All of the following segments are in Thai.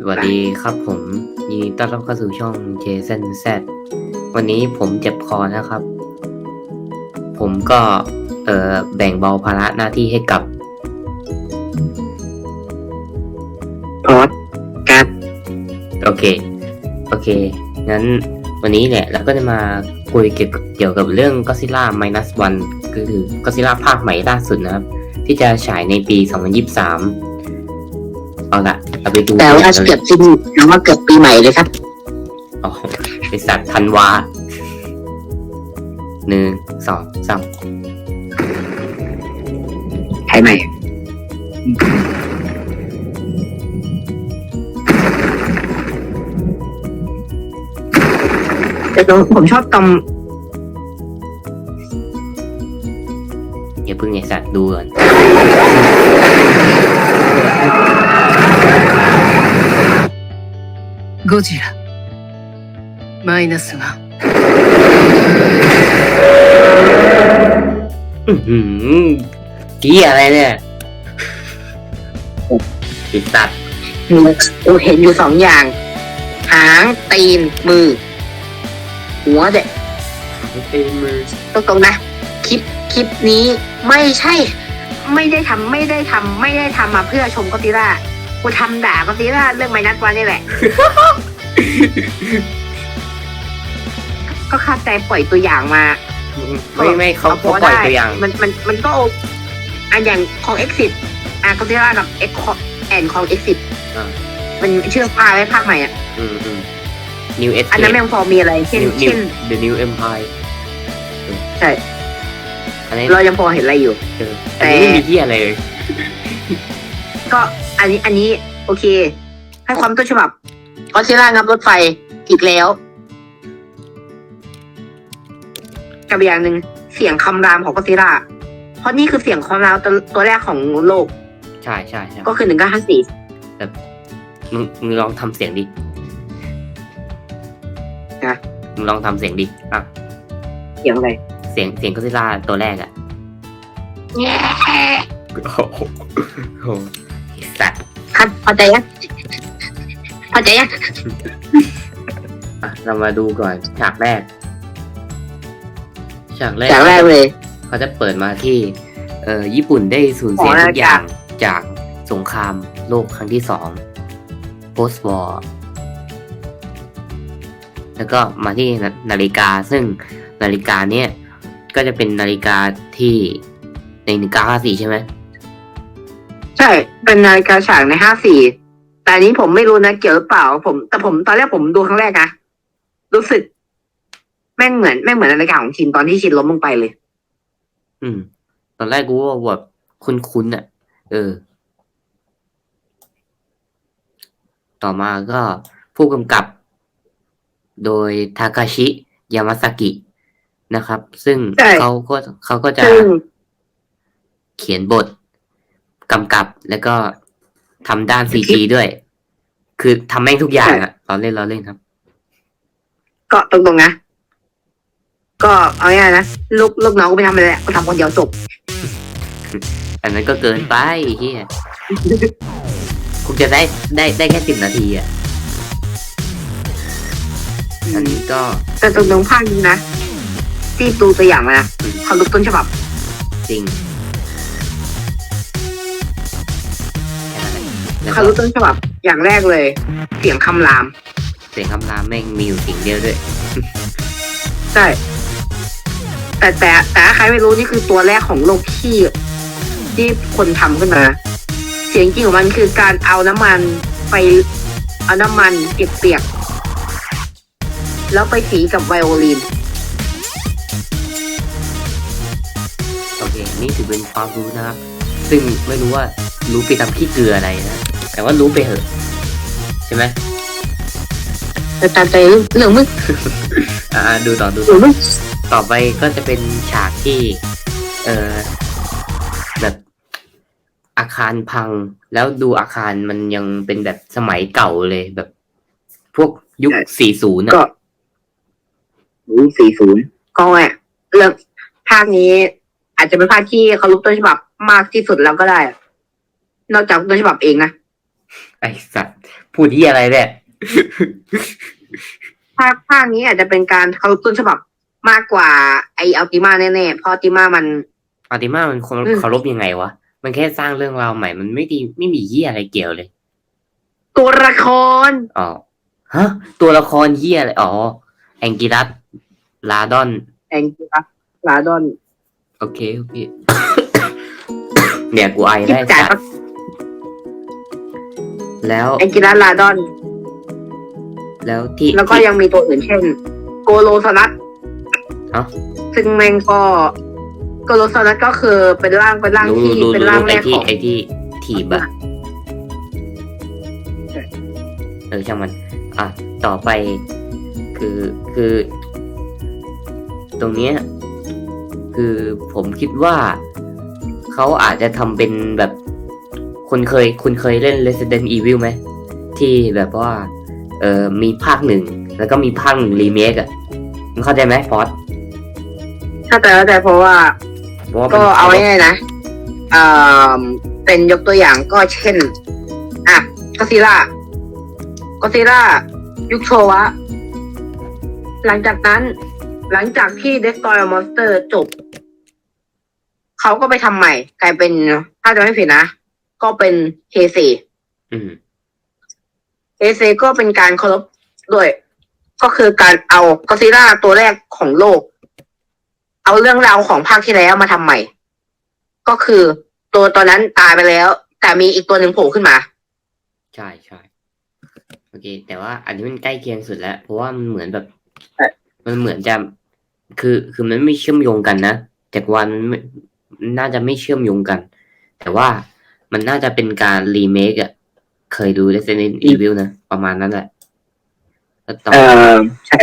สวัสดีครับผมยินดีต้อนรับเข้าสู่ช่อง j s o n Z วันนี้ผมเจ็บคอนะครับ ผมก็เออแบ่งเบาภาระหน้าที่ให้กับพอดการโอเค โอเค งั้นวันนี้เนี่ยเราก็จะมาคุยเกี่ยวกับเกี่ยวกับเรื่อง Godzilla Minus One ก็คือ Godzilla ภาคใหม่ล่าสุดนะครับ ที่จะฉายในปี 2023 เอาละ เราไปดูแต่ว่ากันเลเกืยอบสิ้นแต่ว่าเกือบปีใหม่เลยครับอ๋อไอสัตว์ธันวาหนึ่งสองสามไทยใหม่ แต่ตรงผมชอบตรงอย่าเพิ่งไอสัตว์ดูก่อน ゴジラマイナスワン อื้อหือกี้ยอะไรเนี่ยไอสัตว์ เราเห็นอยู่สองอย่าง หางตีนมือ หัวเด็ก ตีมือ ตรงตรงๆนะ คลิปคลิปนี้ไม่ใช่ ไม่ได้ทำไม่ได้ทำไม่ได้ทำมาเพื่อชมก็ติล่า กูทำด่าก็ติล่าเรื่องไมนัสวันนี่แหละ ก็คาดใจปล่อยตัวอย่างมาไม่ไม่เขาเขาปล่อยตัวอย่าง มันมันมันก็โออะอย่างของ Exit อะก็ที่ว่ากับ X แอนของ Exit อ่ามันชื่อภาคไว้ภาคใหม่อะอืมอืม New อันนั้น Escape ยังพอมีอะไร เช่น New เช่น New The New Empire ใช่อันนี้เรายังพอเห็นอะไรอยู่เอออันนี้ไม่มีที่อะไรเลยก็ อันนี้อันนี้โอเค ให้ความต้นฉบับก็ซิล่างับรถไฟอีกแล้ว กับอีกอย่างหนึ่งเสียงคำรามของก็ซิล่าเพราะนี่คือเสียงคำรามตัวตัวแรกของโลก ใช่ใช่ใช่ก็คือหนึ่งเก้าห้าสี่มึงมึงลองทำเสียงดินะมึงลองทำเสียงดิอะเสียงอะไรเสียงเสียงก็ซิล่าตัวแรกอะแง่โอ้โหโอ้โหไอ้ สัตว์ครับพอใจยังพอใจยังอะเรามาดูก่อนฉากแรก ฉากแรกอย่างแรกเลย เขาจะเปิดมาที่ เอ่อญี่ปุ่นได้สูญเสียอ๋อทุกอย่างจากสงครามโลกครั้งที่สอง post war แล้วก็มาที่นานาฬิกา ซึ่งนาฬิกาเนี่ย ก็จะเป็นนาฬิกาที่ในหนึ่งเก้าห้าสี่ใช่ไหม ใช่เป็นนาฬิกาฉากในห้าสี่แต่อันนี้ผมไม่รู้นะเกี่ยวหรือเปล่า ผม แต่ผมตอนแรกผมดูครั้งแรกนะรู้สึก แม่งเหมือนแม่งเหมือนนาฬิกาของชินตอนที่ชินล้มลงไปเลย อืม ตอนแรกกูว่าแบบคุ้นๆอะ เออ ต่อมาก็ผู้กำกับ โดยทาคาชิ ยามาสกินะครับ ซึ่งใช่ เขาก็เขาก็จะซึ่งเขียนบท กำกับแล้วก็ทำด้านซีจีด้วย คือทำแม่งทุกอย่างอะเราเล่นเราเล่นครับ ก็ตรงๆนะ ก็เอาง่ายๆนะลูกลูกน้องก็ไม่ทำอะไรแหละก็ทำคนเดียวจบอันนั้นก็เกินไปเฮียคุณจะได้ได้ได้แค่สิบนาทีอะ อันนี้ก็แต่ตรงๆภาคนี้นะที่ดูตัวอย่างมานะเขาลุกต้นฉบับ จริง แล้วเขาก็ลุกต้นฉบับอย่างแรกเลย เสียงคำราม เสียงคำรามแม่งมีอยู่สิ่งเดียวด้วย ใช่ แต่แต่แต่ถ้าใครไม่รู้นี่คือตัวแรกของโลกที่ที่คนทำขึ้นมา เสียงจริงของมันคือการเอาน้ำมันไปเอาน้ำมันเปียกๆแล้วไปสีกับไวโอลิน โอเค นี่ถือเป็นความรู้นะครับ ซึ่งไม่รู้ว่ารู้ไปทำขี้เกลืออะไรนะ แต่ว่ารู้ไปเถอะ ใช่ไหมแต่ตามใจเรื่องมึงอ่าดูต่อดูเรื่ต่อองมึงต่อไปก็จะเป็นฉากที่ เออแบบอาคารพัง แล้วดูอาคารมันยังเป็นแบบสมัยเก่าเลยแบบ พวกยุค 40นะก็รู้สี่ศูนย์ก็แหละเรื่องภาคนี้ อาจจะเป็นภาคที่เขาลุกต้นฉบับมากที่สุดแล้วก็ได้นอกจากต้นฉบับเองนะ ไอสัตว์พูดที่อะไรเนี่ยภาคภาคนี้อาจจะเป็นการเขาต้นฉบับมากกว่าไออัลติมาแน่ๆเพราะอัลติมามันอาติมามันคนอืมเคารพยังไงวะ มันแค่สร้างเรื่องราวใหม่ มันไม่ดีไม่มีเหี้ยอะไรเกี่ยวเลย ตัวละครอ๋อฮะ ตัวละครเหี้ยอะไรอ๋อแองกิรัสลาดอน แองกิลัสลาดอน โอเค โอเค เนี่ยกูไอจิได้บจ่ายสัตว์ แล้วแองกิลัสลาดอน แล้วที่แล้วก็ที่ยังมีตัวอื่นเช่น โกโลซอนัสเอ้า ซึ่งแม่งก็โกโลซอนัสก็คือเป็นร่างเป็นร่างรู้ที่รู้เป็นรู้ร่างแรไอ้กที่ของ ไอ้ที่ถีบอะใช่ เออช่างมัน อะ ต่อไปคือคือ ตรงเนี้ยคือผมคิดว่าเขาอาจจะทำเป็นแบบ คุณเคยคุณเคยเล่น Resident Evil ไหม ที่แบบว่า เออมีภาคหนึ่ง แล้วก็มีภาคหนึ่งรีเมคอะมึงเข้าใจไหมพอดถ้าแต่แล้วแต่เพราะว่า เพราะว่าก็มันเอาง่ายๆนะเอ่อเป็นยกตัวอย่างก็เช่น อะก็ซิล่าก็ซิล่ายุคโชวะ หลังจากนั้น หลังจากที่ Destroy Monster จบ เขาก็ไปทำใหม่ กลายเป็นถ้าจะไม่ผิดนะ ก็เป็นเคซีอืมเคซีก็เป็นการเคารพด้วย ก็คือการเอาก็ซิล่าตัวแรกของโลก เอาเรื่องราวของภาคที่แล้วมาทำใหม่ ก็คือตัวตอนนั้นตายไปแล้ว แต่มีอีกตัวหนึ่งโผล่ขึ้นมา ใช่ใช่โอเค แต่ว่าอันนี้มันใกล้เคียงสุดแล้ว เพราะว่ามันเหมือนแบบใช่มันเหมือนจะ คือ คือมันไม่เชื่อมโยงกันนะจักรวาลมันไม่น่าจะไม่เชื่อมโยงกัน แต่ว่า มันน่าจะเป็นการรีเมคอะเคยดู Resident Evil นะ ประมาณนั้นแหละแล้วต่อเออใช่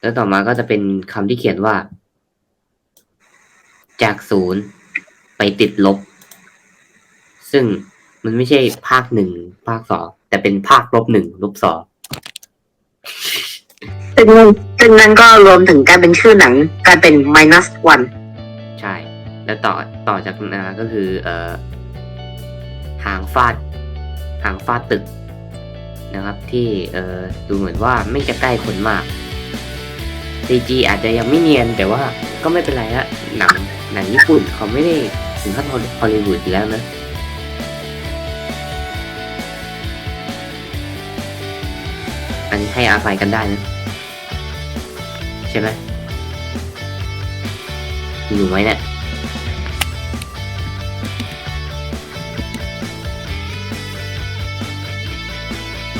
แล้วต่อมาก็จะเป็นคำที่เขียนว่า จากศูนย์ไปติดลบ ซึ่งมันไม่ใช่ภาคหนึ่งภาคสองแต่เป็นภาคลบหนึ่งลบสองซึ่งซึ่งนั้นก็รวมถึงการเป็นชื่อหนังกลารเป็น minus one ใช่ แล้วต่อต่อจากนั้นก็คือเอ่อหางฟาดหางฟาดตึกนะครับที่เอ่อดูเหมือนว่าไม่จะใกล้คนมาก CG อาจจะยังไม่เนียนแต่ว่าก็ไม่เป็นไรฮะหนังหนังญี่ปุ่นเขาไม่ได้ถึงขั้นฮอลลีวูดอยู่แล้วนะอันนี้ให้อาภัยกันได้นะใช่ไหมอยู่ไหมเนี่ย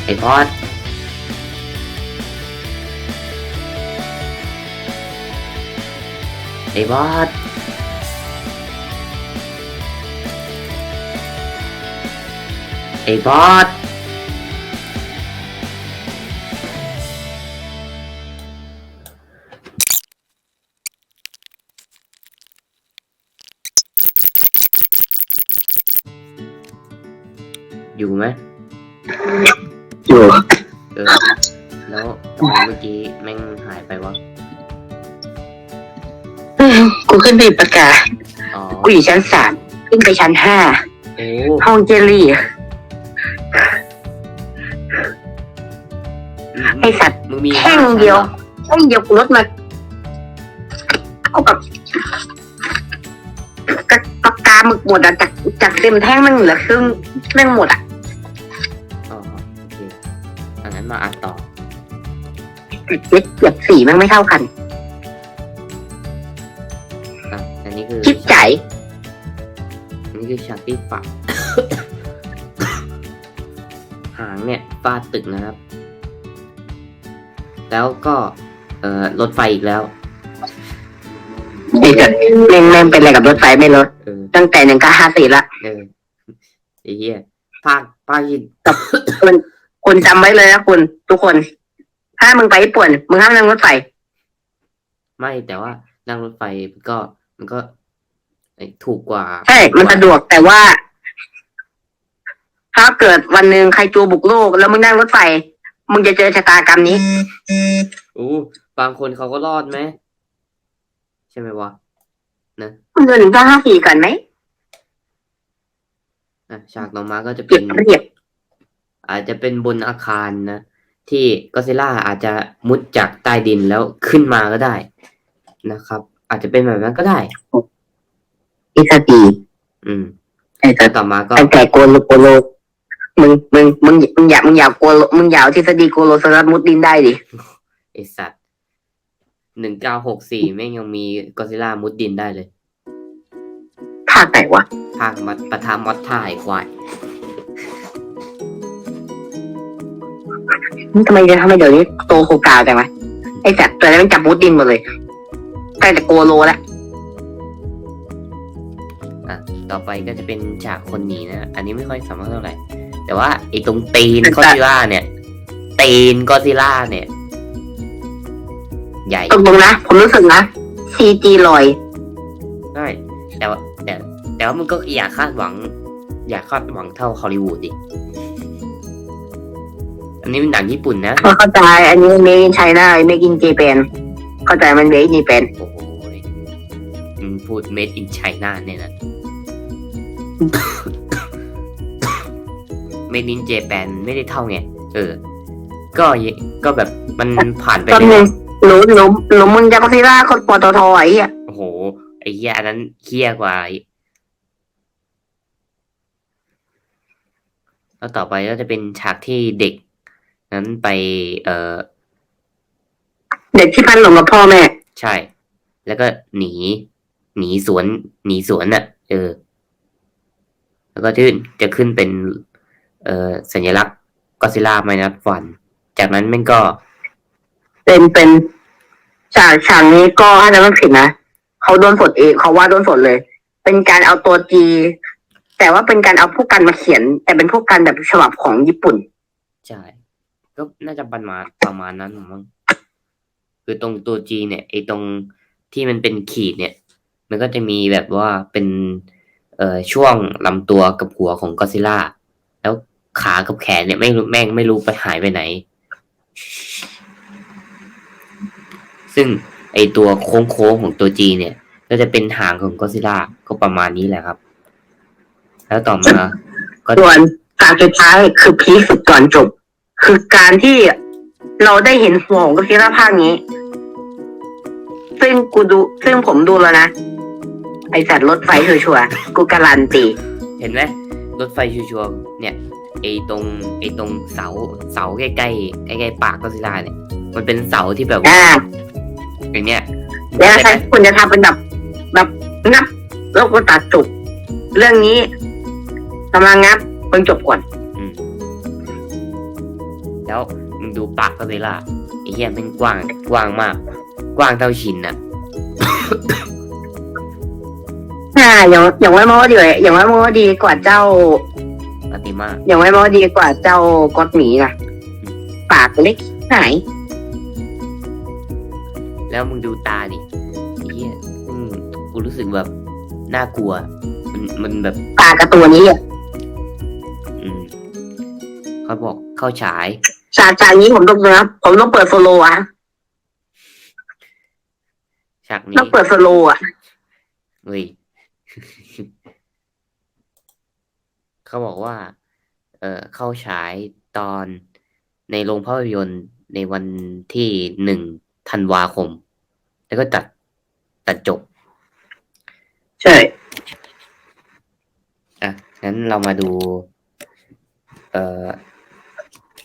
ไอพอดไอบอสไอบอสอยู่ไหม อยู่เออ แล้วทำไมเมื่อกี้แม่งหายไปวะ กูขึ้นไปประกาศอ๋อ กูอยู่ชั้นสามขึ้นไปชั้นห้าโอ้ห้องเจลลี่ไอสัตว์มึงมีแท่งเดียวแท่งเดียวกูลดมาเอาแบบกะปากกาหมึกหมดอะจากจากเต็มแท่งมันเหลือครึ่งแม่งหมดอะ เจ็ดเกือบสี่แม่งไม่เท่ากันอะอันนี้คือคิดใจอันนี้คือฉากที่ฝัก หางเนี่ยฟาดตึกนะครับ แล้วก็เอ่อรถไฟอีกแล้ว ไอ้สัตว์แม่งแม่งเป็นอะไรกับรถไฟไม่รู้เออตั้งแต่หนึ่งเก้าห้าสี่ละเออไอ้เหี้ยภาคภาคที่คุณคุณจำไว้เลยนะคุณทุกคน ถ้ามึงไปญี่ปุ่นมึงห้ามนั่งรถไฟ ไม่แต่ว่านั่งรถไฟมันก็ มันก็ไอ้ถูกกว่าใช่ มันสะดวกแต่ว่า ถ้าเกิดวันหนึ่งใครจูบุกโลก แล้วมึงนั่งรถไฟ มึงจะเจอชะตากรรมนี้ อู้บางคนเขาก็รอดไหมใช่ไหมวะนะมึงเดินหนึ่งเก้าห้าสี่ก่อนไหมอะฉากต่อมาก็จะเก็เป็บนเรียบอาจจะเป็นบนอาคารนะ ที่ก็ซิล่าอาจจะมุดจากใต้ดินแล้วขึ้นมาก็ได้นะครับ อาจจะเป็นแบบนั้นก็ได้อิสตีอืมไอ้แล้วต่อมาก็ตั้งแต่โกโลโกโลมึงมึงมึงมึงอยากมึงอยากโกโลมึงอยากเอาทฤษฎีโกโลสลัดมุดดินได้ดิไอสัตว์หนึ่งเก้าหกสี่แม่งยังมีก็ซิล่ามุดดินได้เลยภาคไหนวะภาคมัดปะทามอดท่าไอ้ควาย ทำไมเดี๋ยวทำไมเดี๋ยวนี้โตโคกาจังวะไอ้สัตว์ตัวนั้นมันจับมุดดินหมดเลยใกล้จะโกโลแล้วอะต่อไปก็จะเป็นฉากคนหนีนะ อันนี้ไม่ค่อยสำคัญเท่าไหร่ แต่ว่าไอ้ตรงตีนก็ซิล่าเนี่ย ตีนก็ซิล่าเนี่ย ใหญ่ตรงๆนะ ผมรู้สึกนะซีจีลอยใช่แต่ว่าแต่แต่ว่ามันก็อย่าคาดหวัง อย่าคาดหวังเท่าฮอลลีวูดดิ อันนี้เป็นหนังญี่ปุ่นนะเข้าใจ อันนี้เมกินไชน่าไม่กินเจแปนเข้าใจมันเมกินเจแปนโอ้โหมึงพูด made in China เนี่ยนะ made in Japan ไม่ได้เท่าไง เออ ก็ยก็แบบมันผ่านไปตอนหเรื่นึ่องยหนูหนูหนูมึงจะก็ซีล่าคนปตทไอ้เหี้ยๆโอ้โห ไอ้เหี้ยอันนั้นเคี้ยกว่าอีกแล้วต่อไปก็จะเป็นฉากที่เด็ก นั้นไป เอ่อเด็กที่พันหลงกับพ่อแม่ ใช่ แล้วก็หนี หนีสวน หนีสวนน่ะ เออ แล้วก็ที่จะขึ้นเป็น เอ่อสัญลักษณ์ก็ซิล่าไมนัสวัน จากนั้นมันก็ เป็นเป็นฉากฉากนี้ก็ถ้าจะไม่ผิดนะเขาโดนฝนเองเขาว่าโดนฝนเลย เป็นการเอาตัวจีแต่ว่าเป็นการเอาพวกกันมาเขียน แต่เป็นพวกกันแบบฉบับของญี่ปุ่น ใช่ ก็น่าจะประมาณประมาณนั้นมั้งคือตรงตัว G เนี่ย ไอ้ตรงที่มันเป็นขีดเนี่ย มันก็จะมีแบบว่าเป็นเอ่อช่วงลำตัวกับหัวของก็ซิล่า แล้วขากับแขนเนี่ยไม่รู้แม่งไม่รู้ไปหายไปไหน ซึ่งไอตัวโค้งๆของตัว G เนี่ย ก็จะเป็นหางของก็ซิล่าก็ประมาณนี้แหละครับ แล้วต่อมาก็ส่วนการสุดท้ายคือพีคสุดก่อนจบ คือการที่เราได้เห็นหัวของก็ซีล่าภาคนี้ ซึ่งกูดูซึ่งผมดูแล้วนะ ไอสัตว์รถไฟชัวร์ๆกูการันตี เห็นไหมรถไฟชัวร์ๆเนี่ยไอตรงไอตรงเสาเสาใกล้ๆใกล้ๆปากก็ซิล่าเนี่ยมันเป็นเสาที่แบบว่าอ่า อย่างเนี้ยแล้วเข้าใจใช้ไหมคุณจะทำเป็นแบบแบบงับแล้วก็ตัดจบเรื่องนี้กำลังงับเพิ่งจบก่อนอืม แล้วมึงดูปากก็ซิล่าไอ้เหี้ยมันกว้างกว้างมาก กว้างเท่าชินน่ะ อ่าอย่างอย่างไว้มอดีเลยอย่างไว้มอดีกว่าเจ้า ปฏิมาอย่างไว้มอดีกว่าเจ้ากอดหมีนะปากเล็กไหนแล้วมึงดูตาดิไอ้เหี้ยอืมกูรู้สึกแบบน่ากลัว มันมันแบบ ปากกับตัวนี้อะอืมเขาบอกเข้าฉาย ฉากจากนี้ผมต้องนะผมต้องเปิดโซโลอะฉากนี้ต้องเปิดโซโลอะเฮ้ยเขาบอกว่า เอ่อเข้าฉายตอนในโรงภาพยนตร์ในวันที่หนึ่งธันวาคม แล้วก็ตัดตัดจบ ใช่อะงั้นเรามาดู เอ่อ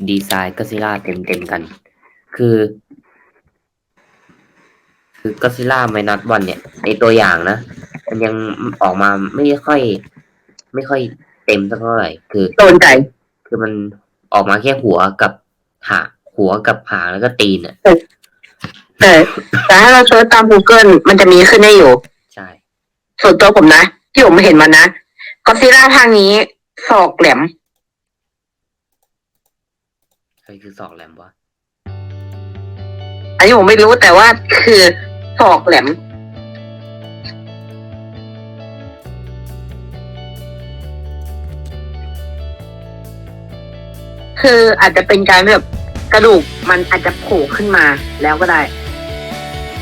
ดีไซน์ก็ซิล่าเต็มๆกัน คือ คือก็ซิล่าไมนัสวันเนี่ยในตัวอย่างนะ มันยังออกมาไม่ค่อย ไม่ค่อยเต็มสักเท่าไหร่ คือโดนใจคือมันออกมาแค่หัวกับหางหัวกับหางแล้วก็ตีนอะเออแต่ถ้าเราเซิร์ชตาม Google มันจะมีขึ้นให้อยู่ ใช่ ส่วนตัวผมนะ ที่ผมเห็นมันนะก็ซีล่าภาคนี้ศอกแหลม ใครคือศอกแหลมวะอันนี้ผมไม่รู้แต่ว่าคือศอกแหลม คืออาจจะเป็นการแบบกระดูกมันอาจจะโผล่ขึ้นมาแล้วก็ได้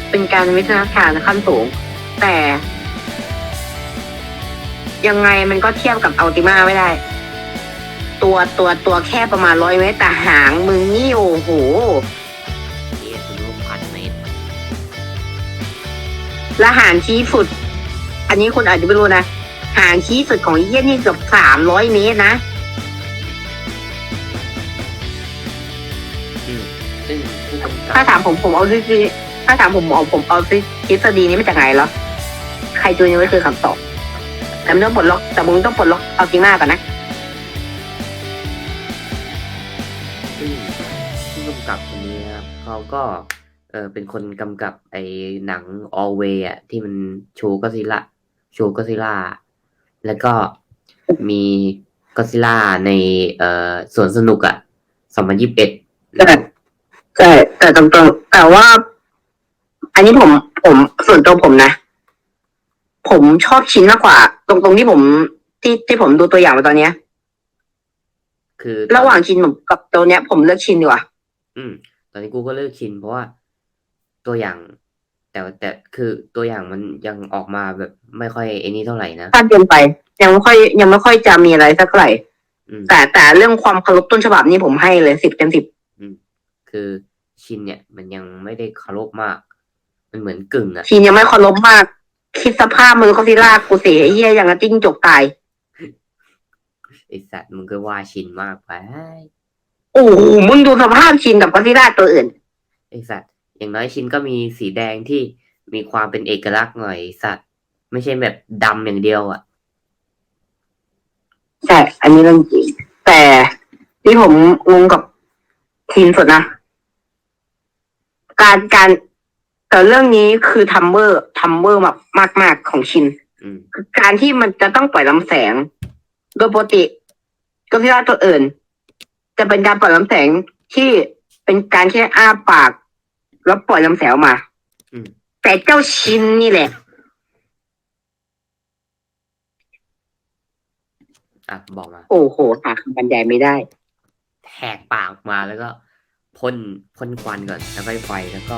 เป็นการวิทยาการขั้นสูง แต่ ยังไงมันก็เทียบกับอัลติมาไม่ได้ ตัวตัวตัวแค่ประมาณร้อยเมตรแต่หางมึงนี่โอ้โหนี่คุณรู้พันเมตรและหางชี้สุด อันนี้คุณอาจจะไม่รู้นะ หางชี้สุดของเยี่ยนี่เกือบสามร้อยเมตรนะอืมซึ่งผู้กำกับถ้าถามผมผมเอาทฤษฎีถ้าถามผมเอาผมเอาทฤษฎีนี้มาจากไหนแล้วใครจูนยังไม่คือคำตอบแต่มึงต้องปลดล็อกแต่มึงต้องปลดล็อกเอาจริงหน้าก่อนนะ เขาก็เออเป็นคนกำกับไอ้หนัง All Way อะที่มันโชว์ก็ซิล่าโชว์ก็ซิล่าแล้วก็มีก็ซิล่าในเอ่อสวนสนุกอะสองพันยี่สิบเอ็ดใช่ใช่แต่ตรงๆแต่ว่า อันนี้ผมผมส่วนตัวผมนะ ผมชอบชิ้นมากกว่า ตรงตรงที่ผมที่ที่ผมดูตัวอย่างมาตอนเนี้ย คือระหว่างชินกับตัวเนี้ย ผมเลือกชินดีกว่า อืม ตอนนี้กูก็เลิกชิน เพราะว่าตัวอย่าง แต่แต่คือตัวอย่างมันยังออกมาแบบไม่ค่อยไอ้นี่เท่าไหร่นะถ้าเกินไป ยังไม่ค่อย ยังไม่ค่อยจะมีอะไรสักเท่าไหร่อืมแต่แต่เรื่องความเคารพต้นฉบับนี่ผมให้เลยสิบเต็มสิบคือชินเนี่ย มันยังไม่ได้เคารพมาก มันเหมือนกึ่งอะชินยังไม่เคารพมาก คิดสภาพมือเขาสิลากกูเสียไอ้เหี้ยอย่างกับจิ้งจกตาย ไอสัตว์มึงก็ว่าชินมากไป โอ้โหมึงดูสภาพชินกับก็ซิล่าตัวอื่น ไอสัตว์อย่างน้อยชินก็มีสีแดงที่มีความเป็นเอกลักษณ์หน่อยไอ้สัตว์ ไม่ใช่แบบดำอย่างเดียวอะใช่ อันนี้เรื่องจริง แต่ที่ผมงงกับทีมสุดนะ การการแต่เรื่องนี้คือทัมเบอร์ทัมเบอร์มากมากมาก ๆ ของชิน อืมคือการที่มันจะต้องปล่อยลำแสง โดยปกติก็ที่ว่าตัวอื่น จะเป็นการปล่อยลำแสงที่เป็นการแค่อ้าปาก แล้วปล่อยลำแสงออกมาอืม แต่เจ้าชินนี่แหละ อะบอกมา โอ้โหหาคำบรรยายไม่ได้ แหกปากออกมาแล้วก็พ่นพ่นควันก่อน แล้วก็ไฟแล้วก็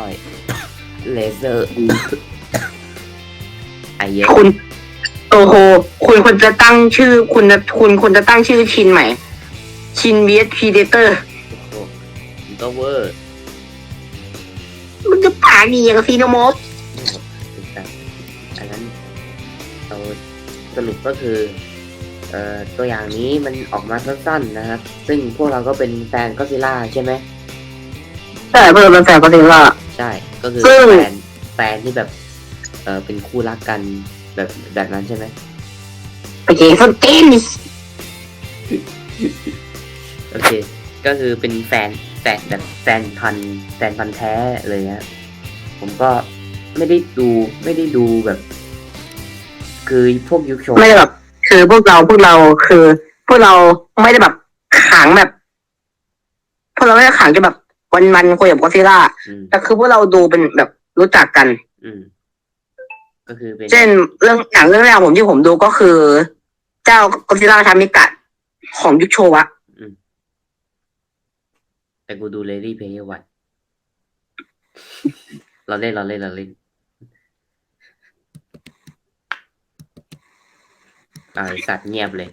เลเซอร์ ไอเยอะคุณ โอ้โห คุณควรจะตั้งชื่อ คุณจะคุณควรจะตั้งชื่อชินใหม่ ชิน vs predator โอ้โหมันก็เวอร์มันจะปากดีอย่างกับซีโนโมฟแต่อันนั้นเราสรุปก็คือเอ่อตัวอย่างนี้มันออกมาสั้นๆนะครับ ซึ่งพวกเราก็เป็นแฟนก็ซิล่าใช่ไหมใช่เพื่อนเป็นแฟนก็ถือว่าใช่ ก็คือซึ่งแฟนแฟนที่แบบ เออเป็นคู่รักกันแบบแบบนั้นใช่ไหมโอเคส้นตีน โอเค ก็คือเป็นแฟนแฟนแบบแฟนพันธุ์แฟนพันธุ์แท้เลยฮะผมก็ไม่ได้ดูไม่ได้ดูแบบ คือพวกยุคโชว์ไม่ได้แบบ คือพวกเราพวกเราคือ พวกเราไม่ได้แบบขังแบบพวกเราไม่ได้ขังจะแบบ วันมันๆคุยกับก็ซิล่าอืมแต่คือพวกเราดูเป็นแบบรู้จักกัน อืมก็คือเป็นเช่นเรื่องอย่างเรื่องแรกผมที่ผมดูก็คือ เจ้าก็ซิล่าทามิกะของยุคโชวะ แต่กูดูเลดี้เพย์วันเราเล่นเราเล่นเราเล่นอ่าไอ้สัตว์เงียบเลย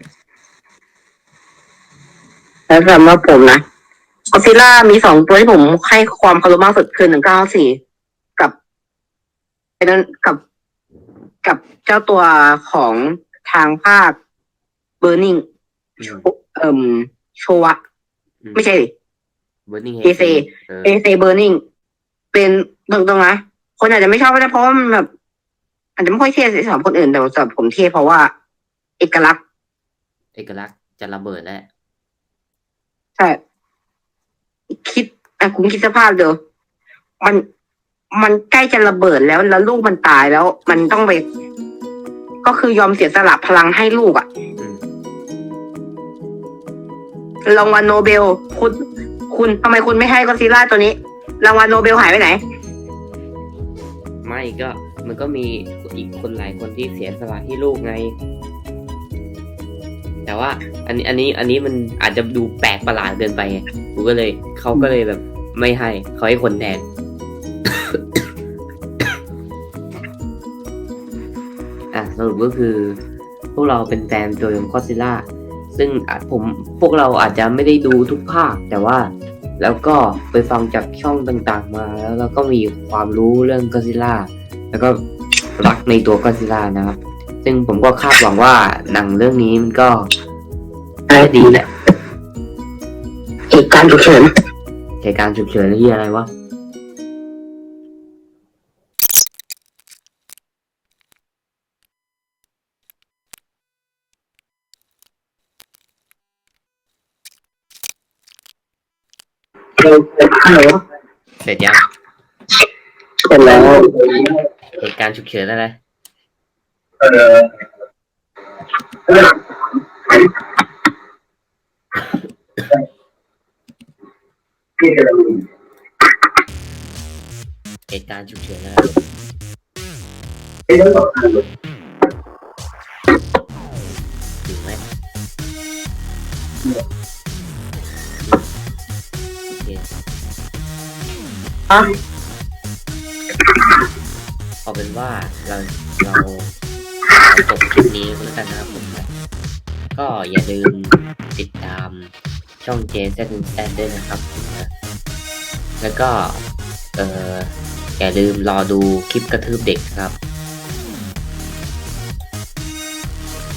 แล้วสำหรับผมนะก็ซิล่ามีสองตัวที่ผมให้ความเคารพมากสุดคือหนึ่งเก้าสี่กับไอ้นั้นกับกับเจ้าตัวของทางภาคเบอร์นิงอืมเอ่มโชวะอืมไม่ใช่ ดิเบอร์นิง AC เออ เอเซเบอร์นิงเป็นตรงๆนะคนอาจจะไม่ชอบก็ได้เพราะว่ามันแบบ อาจจะไม่ค่อยเท่สำหรับคนอื่นแต่สำหรับผมเท่เพราะว่า เอกลักษณ์เอกลักษณ์จะระเบิดแล้ว ใช่คิดอะคุณคิดสภาพเดียวมันมันใกล้จะระเบิดแล้วแล้วลูกมันตายแล้ว มันต้องไป ก็คือยอมเสียสละพลังให้ลูกอะอืม รางวัลโนเบล คุณ คุณทำไมคุณไม่ให้ก็อดซิลล่าตัวนี้ รางวัลโนเบลหายไปไหน ไม่ก็มันก็มีอีกคนหลายคนที่เสียสละให้ลูกไง แต่ว่า อันนี้อันนี้อันนี้มันอาจจะดูแปลกประหลาดเกินไปไงกูก็เลยเขาก็เลยแบบไม่ให้เขาให้คนแทน อะสรุปก็คือ พวกเราเป็นแฟนตัวยงก็ซิล่า ซึ่งอาจผมพวกเราอาจจะไม่ได้ดูทุกภาค แต่ว่าแล้วก็ไปฟังจากช่องต่างๆมาแล้วเราก็มีความรู้เรื่องก็ซิล่าแล้วก็รักในตัวก็ซิล่านะครับ ซึ่งผมก็คาดหวังว่าหนังเรื่องนี้มันก็น่าจะดีแหละเหตุการณ์ฉุกเฉินเหตุการณ์ฉุกเฉินที่อะไรวะ เราเป็นข้าวเสร็จยังเสร็จแล้วเหตุการณ์ฉุกเฉินอะไรเหตุการณ์ฉุกเฉินอะไร อะเอาเป็นว่าเราเราจบคลิปนี้แล้วกันนะครับผมก็อย่าลืมติดตามช่องเจนแซนแซนด้วยนะครับ แล้วก็ เอออย่าลืมรอดูคลิปกระทืบเด็กครับ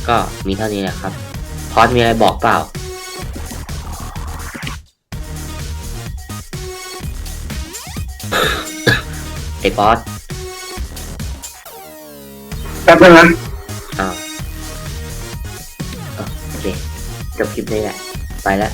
ก็มีเท่านี้แหละครับ พอดมีอะไรบอกเปล่า ไอ้พอดแป๊บนึงนะอ้าวอะโอเคจบคลิปนี้แหละ ไปแล้ว